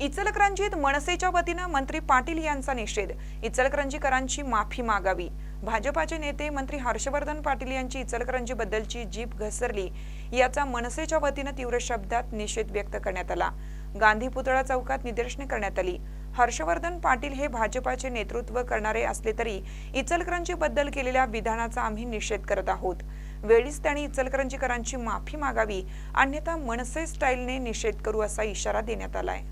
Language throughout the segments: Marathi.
इचलकरंजीत मनसेच्या वतीनं मंत्री पाटील यांचा निषेध. इचलकरंजीकरांची माफी मागावी. भाजपाचे नेते मंत्री हर्षवर्धन पाटील यांची इचलकरंजी बद्दलची जीभ घसरली याचा मनसेच्या वतीनं तीव्र शब्दात निषेध व्यक्त करण्यात आला. गांधी पुतळा चौकात निदर्शने करण्यात आली. हर्षवर्धन पाटील हे भाजपाचे नेतृत्व करणारे असले तरी इचलकरंजी बद्दल केलेल्या विधानाचा आम्ही निषेध करत आहोत. वेळीच त्यांनी इचलकरंजीकरांची माफी मागावी अन्यथा मनसे स्टाईलने निषेध करू असा इशारा देण्यात आलाय.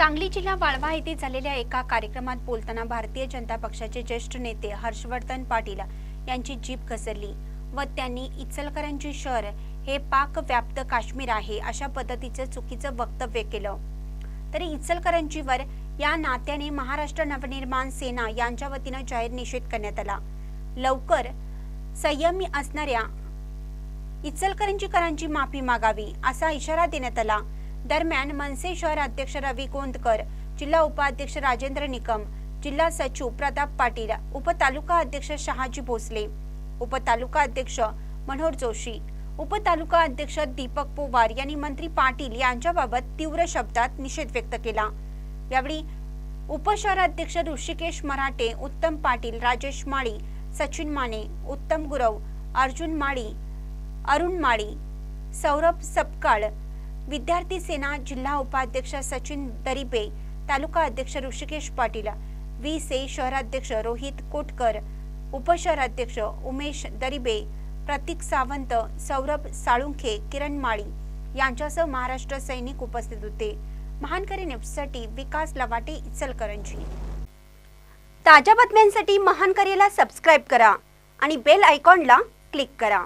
सांगली जिल्हा वाळवा येथे झालेल्या एका कार्यक्रमात बोलताना भारतीय जनता पक्षाचे ज्येष्ठ नेते हर्षवर्धन पाटील यांची जीभ घसरली व त्यांनी इचलकरंजी शहर हे पाक व्याप्त काश्मीर आहे अशा पद्धतीचं चुकीचं वक्तव्य केलं. तरी इचलकरंजीवर या नात्याने महाराष्ट्र नवनिर्माण सेना यांच्या वतीनं जाहीर निषेध करण्यात आला. लवकर संयमी असणाऱ्या इचलकरंजीकरांची माफी मागावी असा इशारा देण्यात आला. दरम्यान मनसे शहर अध्यक्ष रवी गोंदकर जिल्हा उपाध्यक्ष राजेंद्र निकम जिल्हा सचिव प्रताप पाटील उपतालुका अध्यक्ष शहाजी भोसले उपतालुका अध्यक्ष मनोहर जोशी उपतालुका अध्यक्ष दीपक पोवार यांनी मंत्री पाटील यांच्याबाबत तीव्र शब्दात निषेध व्यक्त केला. यावेळी उपशहराध्यक्ष ऋषिकेश मराठे उत्तम पाटील राजेश माळी सचिन माने उत्तम गुरव अर्जुन माळी अरुण माळी सौरभ सपकाळ विद्यार्थी सेना जिल्हा उपाध्यक्ष सचिन दरिबे तालुका अध्यक्ष ऋषिकेश पाटील वी से शहराध्यक्ष रोहित कोटकर उपशहराध्यक्ष उमेश दरिबे प्रतीक सावंत सौरभ साळुंखे किरण माळी यांच्यासह महाराष्ट्र सैनिक उपस्थित होते. महानकरी न्यूजसाठी विकास लवाटे इचलकरंजी. ताज्या बातम्यांसाठी महानकरीला सबस्क्राईब करा आणि बेल आयकॉनला क्लिक करा.